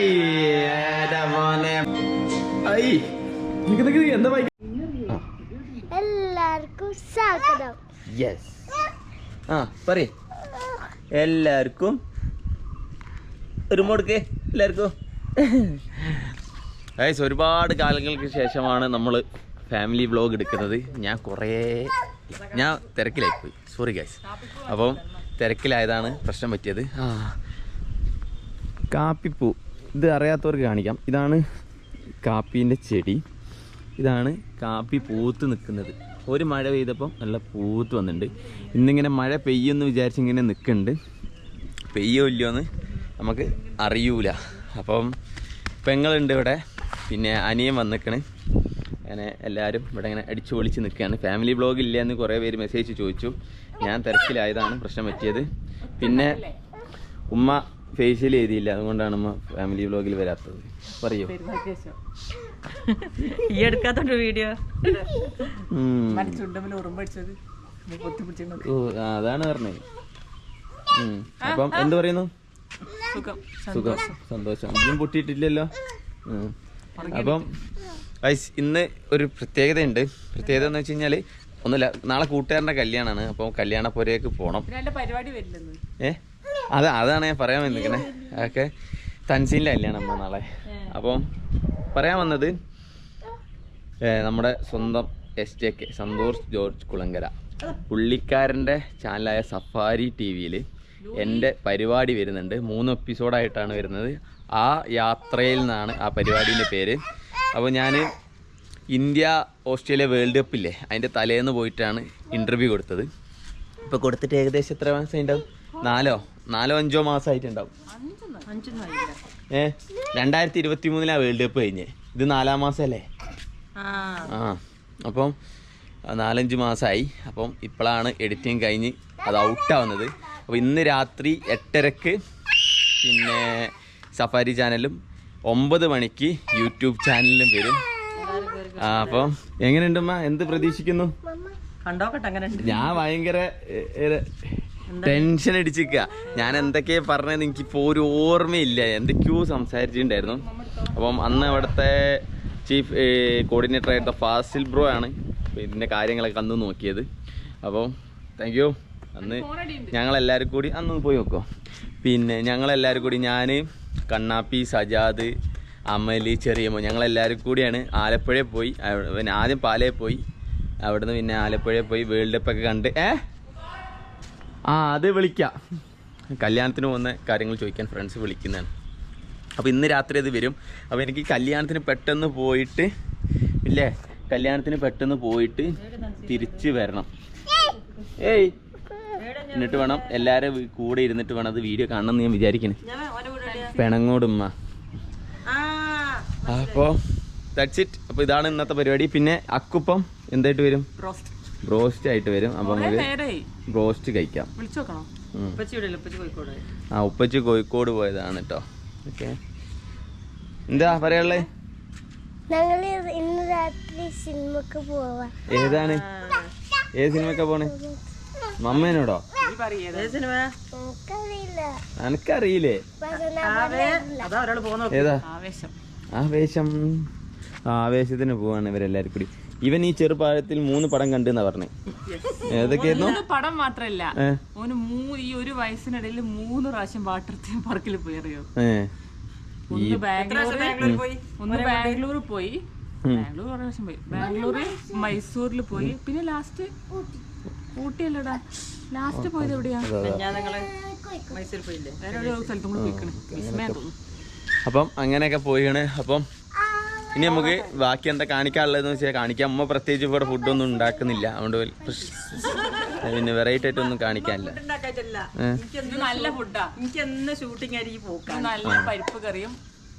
I, മോനെ. I, നിക്ക് നിക്ക് നിക്ക്, എന്താ എല്ലാവർക്കും സ്വാഗതം. യെസ് ആ പറയ്. എല്ലാവർക്കും ഒരു കൊടുക്കേ എല്ലാവർക്കും. ഗൈസ് ഒരുപാട് കാലങ്ങൾക്ക് ശേഷമാണ് നമ്മൾ ഫാമിലി വ്ലോഗ് എടുക്കുന്നത്. ഞാൻ കുറേ ഞാൻ തിരക്കിലായി പോയി. സോറി ഗൈസ് അപ്പം തിരക്കിലായതാണ് പ്രശ്നം പറ്റിയത്. ആ. കാപ്പിപ്പൂ. ഇത് അറിയാത്തവർക്ക് കാണിക്കാം. ഇതാണ് കാപ്പീന്റെ ചെടി. ഇതാണ് കാപ്പി പൂത്ത് നിൽക്കുന്നത്. ഒരു മഴ പെയ്തപ്പം നല്ല പൂത്ത് വന്നിട്ടുണ്ട്. ഇന്നിങ്ങനെ മഴ പെയ്യുമെന്ന് വിചാരിച്ച് ഇങ്ങനെ നിൽക്കുന്നുണ്ട്. പെയ്യോ ഇല്ലയോന്ന് നമുക്ക് അറിയൂല. അപ്പം പെങ്ങളുണ്ട് ഇവിടെ. പിന്നെ അനിയൻ വന്നിക്കണ്. അങ്ങനെ എല്ലാവരും ഇവിടെ ഇങ്ങനെ അടിച്ചു പൊളിച്ച് നിൽക്കുകയാണ്. ഫാമിലി ബ്ലോഗ് ഇല്ല എന്ന് കുറേ പേര് മെസ്സേജ് ചോദിച്ചു. ഞാൻ തിരക്കിലായതാണ് പ്രശ്നം പറ്റിയത്. പിന്നെ ഉമ്മ ഫേഷ്യൽ ചെയ്തില്ല. അതുകൊണ്ടാണ് ഫാമിലി വ്ലോഗിൽ വരാത്തത്. പറയൂ? ഈ എടുക്കാത്തോണ്ട് വീഡിയോ ഓ ആ, അതാണ് പറഞ്ഞത്. ഉം. അപ്പം എന്ത് പറയുന്നു? സുഖം. സന്തോഷം. ഇനിയും പൊട്ടിയിട്ടില്ലല്ലോ. ഉം. അപ്പം ഇന്ന് ഒരു പ്രത്യേകതയുണ്ട്. പ്രത്യേകത എന്ന് വെച്ച് കഴിഞ്ഞാൽ ഒന്നുമില്ല. നാളെ കൂട്ടുകാരന്റെ കല്യാണമാണ് അപ്പോൾ കല്യാണ പുരയൊക്കെ പോകണം എന്റെ പരിപാടി വരില്ലെന്ന്. ഏ? അത് അതാണ് ഞാൻ പറയാൻ വന്നിരിക്കണേ. ഓക്കെ തൻസീന്റെ കല്യാണം അമ്മ നാളെ. അപ്പം പറയാൻ വന്നത് നമ്മുടെ സ്വന്തം S J K Santosh George Kulangara. പുള്ളിക്കാരന്റെ ചാനലായ സഫാരി ടി വിയിൽ എന്റെ പരിപാടി വരുന്നുണ്ട്. മൂന്ന് എപ്പിസോഡായിട്ടാണ് വരുന്നത്. ആ യാത്രയിൽ നിന്നാണ് ആ പരിപാടീന്റെ പേര്. അപ്പോൾ ഞാൻ ഇന്ത്യ ഓസ്ട്രേലിയ വേൾഡ് കപ്പില്ലേ അതിന്റെ തലേന്ന് പോയിട്ടാണ് ഇന്റർവ്യൂ കൊടുത്തത്. ഇപ്പോൾ കൊടുത്തിട്ട് ഏകദേശം എത്ര മാസം ഉണ്ടാവും നാലോ? നാലോ അഞ്ചോ മാസമായിട്ടുണ്ടാവും ഏ? രണ്ടായിരത്തി ഇരുപത്തി മൂന്നിലാ വേൾഡ് കപ്പ് കഴിഞ്ഞ്. ഇത് നാലാം മാസമല്ലേ ആ. ആ. അപ്പം നാലഞ്ച് മാസമായി അപ്പം ഇപ്പോഴാണ് എഡിറ്റിങ് കഴിഞ്ഞ് അത് ഔട്ടാവുന്നത്. അപ്പോൾ ഇന്ന് രാത്രി എട്ടരക്ക് പിന്നെ സഫാരി ചാനലും ഒമ്പത് മണിക്ക് യൂട്യൂബ് ചാനലിലും വരും. ആ അപ്പം എങ്ങനെയുണ്ടമ്മ എന്ത് പ്രതീക്ഷിക്കുന്നു? കണ്ടോക്കട്ടെ അങ്ങനെ ഞാൻ ഭയങ്കര ടെൻഷൻ അടിച്ചിക്ക ഞാൻ എന്തൊക്കെയാ പറഞ്ഞത് എനിക്കിപ്പോൾ ഒരു ഓർമ്മയില്ല. എന്തൊക്കെയോ സംസാരിച്ചിട്ടുണ്ടായിരുന്നു. അപ്പം അന്ന് അവിടുത്തെ ചീഫ് കോർഡിനേറ്റർ ആയിട്ടുള്ള ഫാസിൽ ബ്രോ ആണ് ഇതിന്റെ കാര്യങ്ങളൊക്കെ അന്ന് നോക്കിയത്. അപ്പോൾ താങ്ക് യു അന്ന് ഞങ്ങളെല്ലാവരും കൂടി അന്ന് പോയി നോക്കോ. പിന്നെ ഞങ്ങളെല്ലാവരും കൂടി ഞാൻ കണ്ണാപ്പി സജാദ് അമൽ ചെറിയമ്മ ഞങ്ങളെല്ലാവരും കൂടിയാണ് ആലപ്പുഴയിൽ പോയി. പിന്നെ ആദ്യം പാലയിൽ പോയി. അവിടുന്ന് പിന്നെ ആലപ്പുഴയിൽ പോയി വേൾഡ് കപ്പ് ഒക്കെ കണ്ട്. ഏ? ആ അത് വിളിക്കാം. കല്യാണത്തിന് പോകുന്ന കാര്യങ്ങൾ ചോദിക്കാൻ ഫ്രണ്ട്സ് വിളിക്കുന്നതാണ്. അപ്പോൾ ഇന്ന് രാത്രി അത് വരും. അപ്പോൾ എനിക്ക് കല്യാണത്തിന് പെട്ടെന്ന് പോയിട്ട് ഇല്ലേ? കല്യാണത്തിന് പെട്ടെന്ന് പോയിട്ട് തിരിച്ച് വരണം. ഏയ് എന്നിട്ട് വേണം എല്ലാവരും കൂടെ ഇരുന്നിട്ട് വേണം അത് വീഡിയോ കാണണം എന്ന് ഞാൻ ഓന്റെ പെണങ്ങോടുമ്മ ആ അപ്പോൾ ദാറ്റ്സ് ഇറ്റ് അപ്പോൾ ഇതാണ് ഇന്നത്തെ പരിപാടി. പിന്നെ അക്കുപ്പം എന്തായിട്ട് വരും? റോസ്റ്റ് ബ്രോസ്റ്റ് ആയിട്ട് വരും. അപ്പൊ നമുക്ക് ബ്രോസ്റ്റ് കഴിക്കാം. ആ ഉപ്പച്ചി കോഴിക്കോട് പോയതാണ് കേട്ടോ. ഓക്കെ. എന്താ പറയാനുള്ളേ? ഇന്ന് രാത്രി സിനിമക്ക് പോവാ. ഏതാണ്? ഏത് സിനിമക്കാ പോണേ? മമ്മേനോടോ? അനക്കറിയില്ലേ? ഏതാ? ആവേശം. ആവേശത്തിന് പോവാണ് ഇവരെല്ലാരും കൂടി. ഇവൻ ഈ ചെറുപ്രായത്തിൽ മൂന്ന് പടം കണ്ടെന്നാ പറഞ്ഞേ. ഏതൊക്കെയായിരുന്നു? പടം മാത്രല്ല. ഈ ഒരു വയസ്സിനിടയിൽ മൂന്ന് പ്രാവശ്യം വാട്ടർ തീം പാർക്കിൽ പോയി അറിയോ? ഒന്ന് ബാംഗ്ലൂർ ഒന്ന് ബാംഗ്ലൂർ പോയി? ബാംഗ്ലൂർ ഒരു പ്രാവശ്യം? പോയി. ബാംഗ്ലൂർ മൈസൂരിൽ പോയി. പിന്നെ ലാസ്റ്റ് ഊട്ടിയല്ലടാ. ലാസ്റ്റ് പോയത് എവിടെയാ? മൈസൂർ പോയില്ലേ? വേറെ ഒരു സ്ഥലത്തും കൂടെ പോയിക്കണേ. വിസ്മയ തോന്നുന്നു അപ്പം അങ്ങനെയൊക്കെ പോയിക്കണേ. അപ്പം ഇനി നമുക്ക് ബാക്കി എന്താ കാണിക്കാനുള്ളതെന്ന് വെച്ചാൽ കാണിക്കാൻ അമ്മ പ്രത്യേകിച്ച് ഇവിടെ ഫുഡൊന്നും ഉണ്ടാക്കുന്നില്ല. അതുകൊണ്ട് പിന്നെ വെറൈറ്റി ആയിട്ട് ഒന്നും കാണിക്കാനില്ല. നല്ല ഫുഡാ എനിക്ക് എന്ന് ഷൂട്ടിംഗ് ആയിരിക്കും നല്ല പരിപ്പ് കറിയും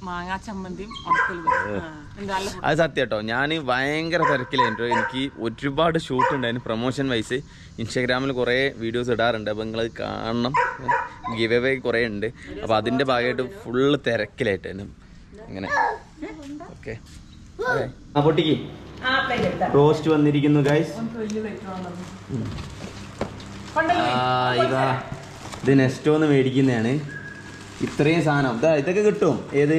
മാങ്ങാ ചമ്മന്തിയും. അത് സത്യം കേട്ടോ. ഞാൻ ഭയങ്കര തിരക്കിലായിരുന്നു എനിക്ക് ഒരുപാട് ഷൂട്ട് ഉണ്ടായിരുന്നു പ്രൊമോഷൻ വൈസ് ഇൻസ്റ്റാഗ്രാമിൽ കുറേ വീഡിയോസ് ഇടാറുണ്ട്. അപ്പോൾ നിങ്ങളത് കാണണം. ഗിവ് എവേ കുറേ ഉണ്ട്. അപ്പോൾ അതിന്റെ ഭാഗമായിട്ട് ഫുള്ള് തിരക്കിലായിട്ടായിരുന്നു അങ്ങനെ ഓക്കെ ആ പൊട്ടിക്ക്. റോസ്റ്റ് വന്നിരിക്കുന്നു ഗൈസ് ഇതാ. ഇത് നെസ്റ്റോന്ന് മേടിക്കുന്നതാണ്. ഇത്രയും സാധനം. ഇതാ ഇതൊക്കെ കിട്ടും. ഏത്?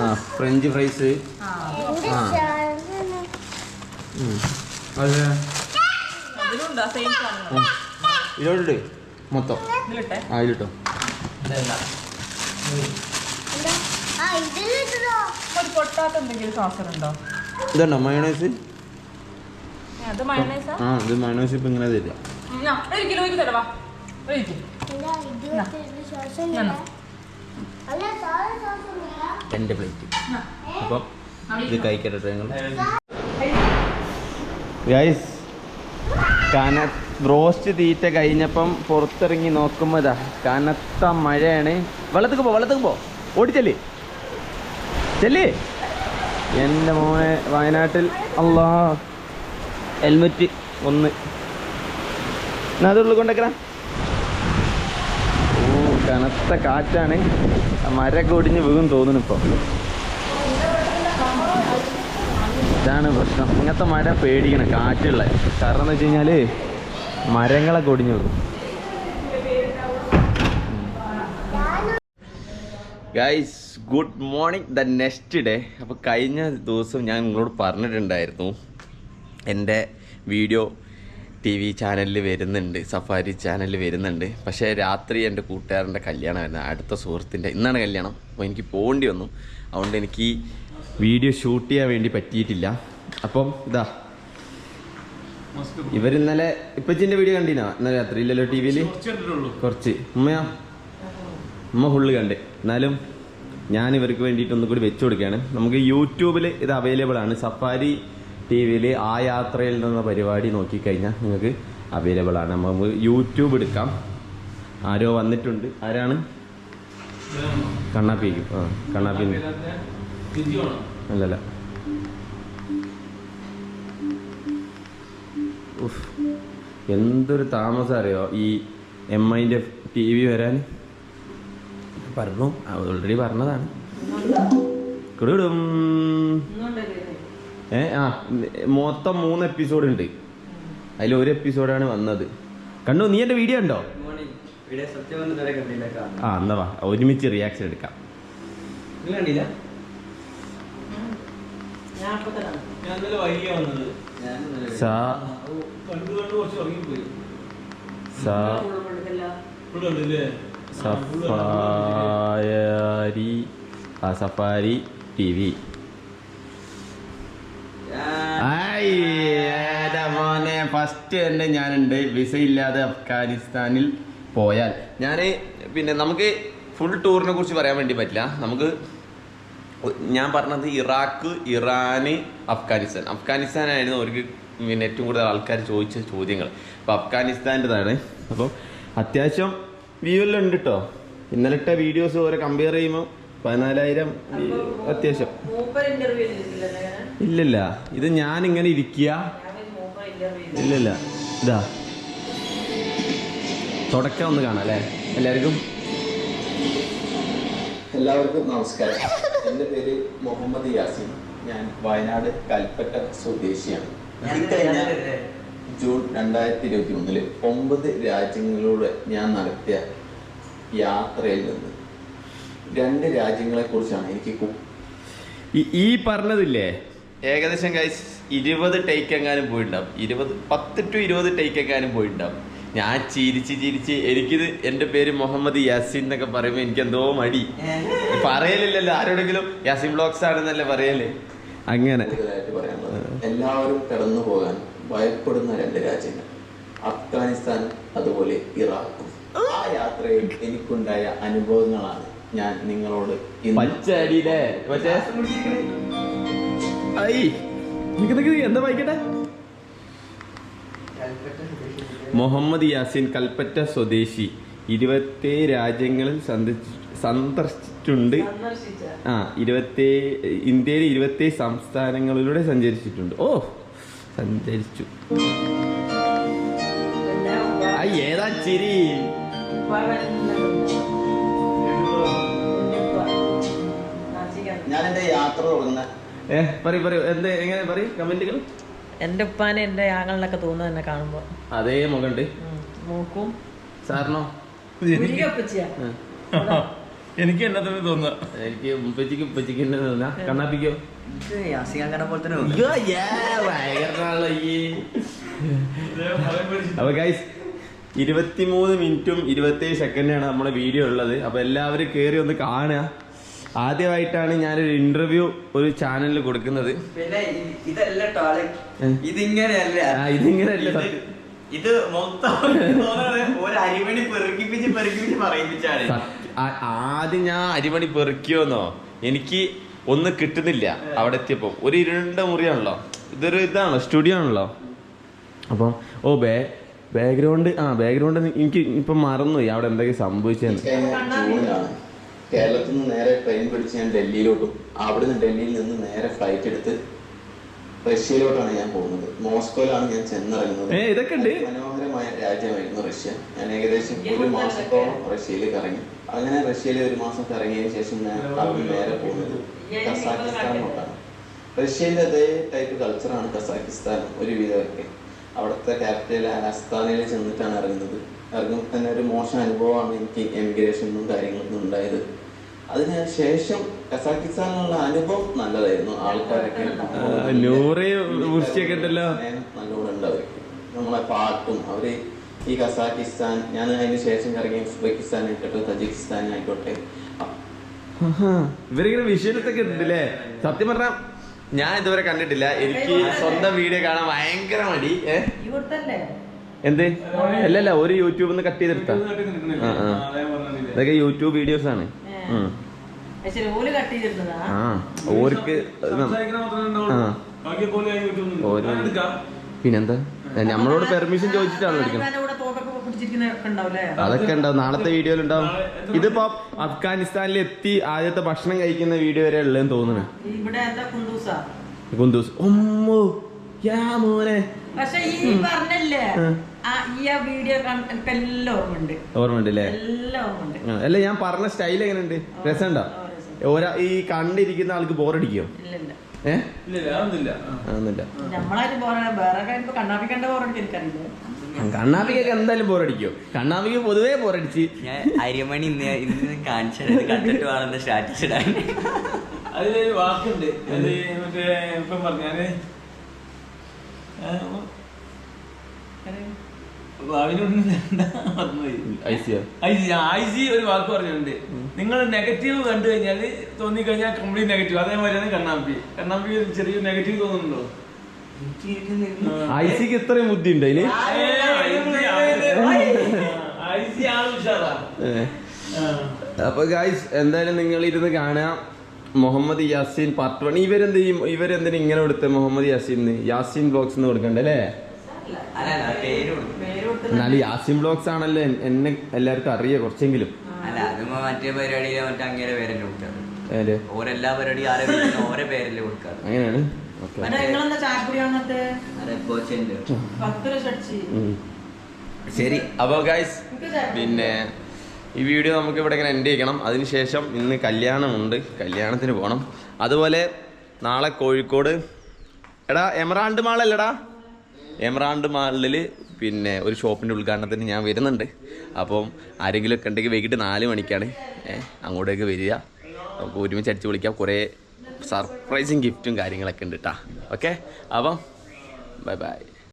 ആ ഫ്രഞ്ച് ഫ്രൈസ് ആ. അത്. ഇതിലോട്ട് മൊത്തം. ഇതിലിട്ടെ. ഒരു പൊട്ടാത്ത എന്തെങ്കിലും സോസർ ഉണ്ടോ? ഇതുണ്ടോ മയോണൈസ് അത് മയണൈസാ ആ? ഇത് മയോണൈസ് ഇപ്പം ഇങ്ങനെ തരില്ല ഒരു കിലോയ്ക്ക് തരവാ. ഒരു കിലോ എന്താ ഇത് ശ്വാസം ഞാൻ. അല്ല സാധാ ശ്വാസം ഇല്ല എന്റെ പ്ലേറ്റ് അപ്പം ഇത് കഴിക്കട്ടെ ഞങ്ങൾ ഗൈസ് കന റോസ്റ്റ് തീറ്റ കഴിഞ്ഞപ്പം പുറത്തിറങ്ങി നോക്കുമ്പോൾ ഇതാ കനത്ത മഴയാണ്. വെള്ളത്തേക്ക് പോ വെള്ളത്തേക്ക് പോ. ഓടിച്ചല്ലേ ചെല്ലേ. എന്റെ മോനെ വയനാട്ടിൽ. അള്ളാ. ഹെൽമെറ്റ് ഒന്ന്. എന്നാ അത് ഉള്ളിൽ കൊണ്ടേക്കണ ഓ കനത്ത കാറ്റാണ്. മരൊക്കെ ഒടിഞ്ഞ് വീഴും തോന്നുന്നു ഇപ്പോൾ ഇതാണ് പ്രശ്നം. ഇങ്ങനത്തെ മര പേടിക്കണം കാറ്റുള്ള. കാരണം എന്ന് വെച്ച് കഴിഞ്ഞാൽ മരങ്ങളൊക്കെ ഒടിഞ്ഞു പോകും guys good morning the next day അപ്പോൾ കഴിഞ്ഞ ദിവസം ഞാൻ നിങ്ങളോട് പറഞ്ഞിട്ടുണ്ടായിരുന്നു. എന്റെ വീഡിയോ ടി വി ചാനലിൽ വരുന്നുണ്ട്. സഫാരി ചാനലിൽ വരുന്നുണ്ട്. പക്ഷേ രാത്രി എന്റെ കൂട്ടുകാരന്റെ കല്യാണമായിരുന്നു. അടുത്ത സുഹൃത്തിന്റെ ഇന്നാണ് കല്യാണം. അപ്പോൾ എനിക്ക് പോകേണ്ടി വന്നു. അതുകൊണ്ട് എനിക്ക് വീഡിയോ ഷൂട്ട് ചെയ്യാൻ വേണ്ടി പറ്റിയിട്ടില്ല. അപ്പം ഇതാ. ഇവരിന്നലെ ഇപ്പച്ചിന്റെ വീഡിയോ കണ്ടിനാ? ഇന്നലെ രാത്രി ഇല്ലല്ലോ ടി വിയിൽ കുറച്ച്. ഉമ്മയാ? ഉമ്മ ഫുള്ള് കണ്ടേ. എന്നാലും ഞാൻ ഇവർക്ക് വേണ്ടിയിട്ട് ഒന്നും കൂടി വെച്ചു കൊടുക്കുകയാണ്. നമുക്ക് യൂട്യൂബിൽ ഇത് അവൈലബിൾ ആണ്. സഫാരി ടി വിയിൽ ആ യാത്രയിൽ നിന്ന പരിപാടി നോക്കിക്കഴിഞ്ഞാൽ നിങ്ങൾക്ക് അവൈലബിൾ ആണ്. നമുക്ക് യൂട്യൂബ് എടുക്കാം. ആരോ വന്നിട്ടുണ്ട്. ആരാണ്? കണ്ണാപ്പിക്ക്. ആ കണ്ണാപ്പി അല്ലല്ല. എന്തൊരു താമസം അറിയോ? ഈ എം ഐന്റെ ടി വി വരാൻ? പറഞ്ഞു ഓൾറെഡി പറഞ്ഞതാണ്. കുടും. ഏ ആ മൊത്തം മൂന്ന് എപ്പിസോഡ് ഉണ്ട്. അതിൽ ഒരു എപ്പിസോഡാണ് വന്നത്. കണ്ടു നീ എന്റെ വീഡിയോ ഉണ്ടോ ആ എന്നാ വാ ഒരുമിച്ച് റിയാക്ഷൻ എടുക്കാം. സാ സാ സഫാരി ആ സഫാരി ടി വി. മോനെ ഫസ്റ്റ് തന്നെ ഞാനുണ്ട്. വിസ ഇല്ലാതെ അഫ്ഗാനിസ്ഥാനിൽ പോയാൽ. ഞാൻ പിന്നെ നമുക്ക് ഫുൾ ടൂറിനെ കുറിച്ച് പറയാൻ വേണ്ടി പറ്റില്ല. നമുക്ക് ഞാൻ പറഞ്ഞത് ഇറാഖ് ഇറാന് അഫ്ഗാനിസ്ഥാൻ. അഫ്ഗാനിസ്ഥാനായിരുന്നു അവർക്ക് പിന്നെ ഏറ്റവും കൂടുതൽ ആൾക്കാർ ചോദിച്ച ചോദ്യങ്ങൾ. അപ്പോൾ അഫ്ഗാനിസ്ഥാന്റെതാണ്. അപ്പോൾ അത്യാവശ്യം വ്യൂ എല്ലാം ഉണ്ട് കേട്ടോ ഇന്നലെ ഇട്ട വീഡിയോസ് ഓരോ കമ്പയർ ചെയ്യുമ്പോൾ പതിനാലായിരം അത്യാവശ്യം. ഇല്ലില്ല. ഇത് ഞാൻ ഇങ്ങനെ ഇരിക്കുക ഇല്ലില്ല. ഇതാ. തുടക്കം ഒന്ന് കാണാം അല്ലേ? എല്ലാവർക്കും. എല്ലാവർക്കും നമസ്കാരം. എന്റെ പേര് മുഹമ്മദ് യാസിൻ. ഞാൻ വയനാട് കൽപ്പറ്റ സ്വദേശിയാണ്. ഇക്കഴിഞ്ഞ ജൂൺ രണ്ടായിരത്തി ഇരുപത്തി ഒന്നിൽ ഒമ്പത് രാജ്യങ്ങളിലൂടെ ഞാൻ നടത്തിയ യാത്രയിൽ നിന്ന്. രണ്ട് രാജ്യങ്ങളെ കുറിച്ചാണ് എനിക്ക് ഈ- പറഞ്ഞതില്ലേ? ഏകദേശം ഗൈസ് ഇരുപത് ടേക്ക് എങ്ങാനും പോയിട്ടുണ്ടാവും. ഇരുപത് പത്ത് ടു ഇരുപത് ടേക്ക് എങ്ങാനും പോയിട്ടുണ്ടാവും. ഞാൻ ചിരിച്ച് ചിരിച്ച് എനിക്കിത് എന്റെ പേര് മുഹമ്മദ് യാസിൻ എന്നൊക്കെ പറയുമ്പോൾ എനിക്ക് എന്തോ മടി. പറയലില്ലല്ലോ ആരോടെങ്കിലും യാസിൻ ബ്ലോഗ്സ് ആണെന്നല്ലേ പറയല്ലേ അങ്ങനെ. എല്ലാവരും കടന്നു പോകാൻ ഭയപ്പെടുന്ന രണ്ട് രാജ്യങ്ങൾ. അഫ്ഗാനിസ്ഥാൻ അതുപോലെ ഇറാഖും. യാത്രയിൽ എനിക്കുണ്ടായ അനുഭവങ്ങളാണ് ഞാൻ നിങ്ങളോട് മറ്റേ ഐ നിക്ക് നിക്ക് എന്താ വായിക്കട്ടെ? മുഹമ്മദ് യാസിൻ കൽപ്പറ്റ സ്വദേശി. ഇരുപത്തി രാജ്യങ്ങളിൽ സന്ദർശി- സന്ദർശിച്ചിട്ടുണ്ട്. ആ ഇരുപത്തി ഇന്ത്യയിലെ ഇരുപത്തി സംസ്ഥാനങ്ങളിലൂടെ സഞ്ചരിച്ചിട്ടുണ്ട്. ഓ സഞ്ചരിച്ചു. ആ ഏതാ ചിരി? ഞാൻ എന്റെ യാത്ര തുടങ്ങുന്ന? ഏ പറയൂ പറയൂ എന്ത് എങ്ങനെ പറയൂ കമന്റുകൾ എന്റെ ഉപ്പാനെ എന്റെ ആങ്ങളിലൊക്കെ തോന്നുന്നു എന്നെ കാണുമ്പോ. അതേ മുഖണ്ട്. നോക്കും മൂക്കും. സാറിനോ. എനിക്ക് എന്നെ തന്നെ തോന്നുക എനിക്ക് ഉപ്പച്ചിക്ക് ഉപ്പച്ചിക്ക് എന്നെ തോന്നാ കണ്ണാപ്പിക്കോ. അപ്പൊ ഗൈസ് ഇരുപത്തിമൂന്ന് മിനിറ്റും ഇരുപത്തേഴ് സെക്കൻഡാണ് നമ്മുടെ വീഡിയോ ഉള്ളത്. അപ്പോൾ എല്ലാവരും കയറി ഒന്ന് കാണുക. ആദ്യമായിട്ടാണ് ഞാനൊരു ഇന്റർവ്യൂ ഒരു ചാനലിൽ കൊടുക്കുന്നത്? ഇതിങ്ങനെയല്ല? ഇത് മൊത്തം തോന്നുന്നത് ഒരു അരിമണി പെറുക്കിപ്പിച്ച് പെറുക്കിപ്പിച്ച് പറയിപ്പിച്ചാണ്. ആദ്യം ഞാൻ അരിമണി പെറുക്കിയോന്നോ? എനിക്ക് ഒന്ന് കിട്ടുന്നില്ല അവിടെ എത്തിയപ്പോ. ഒരു ഇരുണ്ട മുറിയാണല്ലോ. ഇതൊരു ഇതാണല്ലോ സ്റ്റുഡിയോ ആണല്ലോ. അപ്പം ഓ ബേ ബാക്ക്ഗ്രൗണ്ട് ആ ബാക്ക്ഗ്രൗണ്ട് എനിക്ക് ഇപ്പൊ മറന്നുപോയി. അവിടെ എന്തൊക്കെ സംഭവിച്ചെന്ന്. കേരളത്തിൽ നിന്ന് നേരെ ട്രെയിൻ പിടിച്ച് ഞാൻ ഡൽഹിയിലോട്ടും അവിടെ നിന്ന് ഡൽഹിയിൽ നിന്ന് നേരെ ഫ്ലൈറ്റ് എടുത്ത് റഷ്യയിലോട്ടാണ് ഞാൻ പോകുന്നത്. മോസ്കോയിലാണ് ഞാൻ ചെന്നിറങ്ങുന്നത്. ഏ, ഇതൊക്കെ ഉണ്ട്? മനോഹരമായ രാജ്യമായിരുന്നു റഷ്യ. ഞാൻ ഏകദേശം ഒരു മാസത്തോളം റഷ്യയിൽ കറങ്ങി. അങ്ങനെ റഷ്യയിൽ ഒരു മാസം കറങ്ങിയതിനു ശേഷം ഞാൻ അവിടെ നേരെ പോകുന്നത് കസാക്കിസ്ഥാനിലോട്ടാണ്. റഷ്യയിലെ അതേ ടൈപ്പ് കൾച്ചറാണ് കസാക്കിസ്ഥാൻ ഒരുവിധമൊക്കെ. അവിടുത്തെ ക്യാപിറ്റൽ ആസ്ഥാനയിൽ ചെന്നിട്ടാണ് ഇറങ്ങുന്നത്. ഇറങ്ങുമ്പോൾ തന്നെ ഒരു മോശം അനുഭവമാണ് എനിക്ക് എമിഗ്രേഷനും കാര്യങ്ങളൊന്നും ഉണ്ടായത്. അതിന് ശേഷം കസാക്കിസ്ഥാനിലുള്ള അനുഭവം നല്ലതായിരുന്നു. ആൾക്കാരൊക്കെ നല്ലോണം ഉണ്ട് അവർക്ക് നമ്മളെ പാട്ടും അവർ ഈ കസാക്കിസ്ഥാൻ ഞാൻ അതിന് ശേഷം ഇറങ്ങിയ ഉസ്ബെക്കിസ്ഥാൻ ആയിക്കോട്ടെ തജിക്കിസ്ഥാൻ ആയിക്കോട്ടെ. ഇവരിങ്ങനെ വിഷയത്തൊക്കെ ഉണ്ടല്ലേ? സത്യം പറഞ്ഞ ഞാൻ ഇതുവരെ കണ്ടിട്ടില്ല. എനിക്ക് സ്വന്തം വീഡിയോ കാണാൻ ഭയങ്കര മടി. എന്ത്? അല്ലല്ല ഒരു യൂട്യൂബിൽ നിന്ന് കട്ട് ചെയ്തെടുത്താ. ഇതൊക്കെ യൂട്യൂബ് വീഡിയോസ് ആണ്. ആ ഓർക്ക് പിന്നെന്താ? നമ്മളോട് പെർമിഷൻ ചോദിച്ചിട്ടാണ് എടുക്കുന്നത് അതൊക്കെ ഉണ്ടാവും. നാളത്തെ വീഡിയോയിൽ ഉണ്ടാവും. ഇതിപ്പോ അഫ്ഗാനിസ്ഥാനിൽ എത്തി ആദ്യത്തെ ഭക്ഷണം കഴിക്കുന്ന വീഡിയോ വരെ ഉള്ളതെന്ന് തോന്നുന്നു. ഇവിടെ എന്താ കുണ്ടൂസാ? കുന്തൂസ് ഒമ്മോ യാ മോനെ. പക്ഷെ ഈ പറഞ്ഞല്ലേ? അല്ലേ? ഞാൻ പറഞ്ഞ സ്റ്റൈൽ എങ്ങനെയുണ്ട്? രസമുണ്ടോ? ഓരോ ഈ കണ്ടിരിക്കുന്ന ആൾക്ക് ബോറടിക്കോ ഇല്ല ഇല്ല. കണ്ണാപ്പിക്കൊക്കെ എന്തായാലും പോരടിക്കോ കണ്ണാപ്പിക്ക് പൊതുവേ ബോറടിച്ച്. ഞാൻ അരിമണി ഇന്ന് ഇന്ന് കാണിച്ചത് കണ്ടിട്ട് വേണം സ്റ്റാറ്റസ് ഇടാൻ അതിലൊരു വാക്കുണ്ട്. അത് മറ്റേ ഇപ്പം പറഞ്ഞാൽ ഒരു വാക്ക് പറഞ്ഞിട്ടുണ്ട്. നിങ്ങൾ നെഗറ്റീവ് കണ്ടു കഴിഞ്ഞാൽ തോന്നിക്കഴിഞ്ഞാൽ കംപ്ലീറ്റ് നെഗറ്റീവ് അതേമാതിരിയാണ് കണ്ണാമ്പി. കണ്ണാമ്പി ചെറിയ നെഗറ്റീവ് തോന്നുന്നുണ്ടോ? ഐസിക്ക് ഇത്രയും ബുദ്ധി ഉണ്ട് അതിന്. അപ്പൊ ഗായ്സ് എന്തായാലും നിങ്ങൾ ഇരുന്ന് കാണാം മുഹമ്മദ് യാസീൻ പാർട്ട് വൺ ഇവരെന്ത് ചെയ്യും? ഇവരെന്തിനും ഇങ്ങനെ കൊടുത്തത് മുഹമ്മദ് യാസീൻ യാസീൻ ബ്ലോഗ്സ് എന്ന് കൊടുക്കണ്ടല്ലേ അല്ല? അല്ല, പേര് കൊടുക്കും. എന്നാലും യാസീൻ ബ്ലോഗ്സ് ആണല്ലേ എന്നെ എല്ലാവർക്കും അറിയാം കുറച്ചെങ്കിലും. അല്ല അത് മറ്റേ പരിപാടിയിലെ മറ്റേ അങ്ങനെ പേരല്ലേ കൊടുക്കാറ്. ഏൽ ഓരെല്ലാ പരിപാടിയും ആരെ വിളിക്കുന്ന ഓരോ പേരല്ലേ കൊടുക്കാറ്. അങ്ങനെയാണ്. ശരി അപ്പൊ ഗൈസ് പിന്നെ ഈ വീഡിയോ നമുക്ക് ഇവിടെ ഇങ്ങനെ എൻഡ് ചെയ്യണം അതിനുശേഷം ഇന്ന് കല്യാണമുണ്ട്. കല്യാണത്തിന് പോകണം അതുപോലെ നാളെ കോഴിക്കോട്. എടാ എമറാണ്ട് മാളല്ലടാ. എമറാണ്ട് മാളിൽ പിന്നെ ഒരു ഷോപ്പിന്റെ ഉദ്ഘാടനത്തിന് ഞാൻ വരുന്നുണ്ട്. അപ്പം ആരെങ്കിലും ഒക്കെ ഉണ്ടെങ്കിൽ വൈകിട്ട് നാല് മണിക്കാണ്. ഏ, അങ്ങോട്ടേക്ക് വരിക. നമുക്ക് ഒരുമിച്ച് അടിച്ച് വിളിക്കാം. കുറേ സർപ്രൈസിങ് ഗിഫ്റ്റും കാര്യങ്ങളൊക്കെ ഉണ്ട് കേട്ടോ ഓക്കെ? അപ്പം ബൈ ബൈ.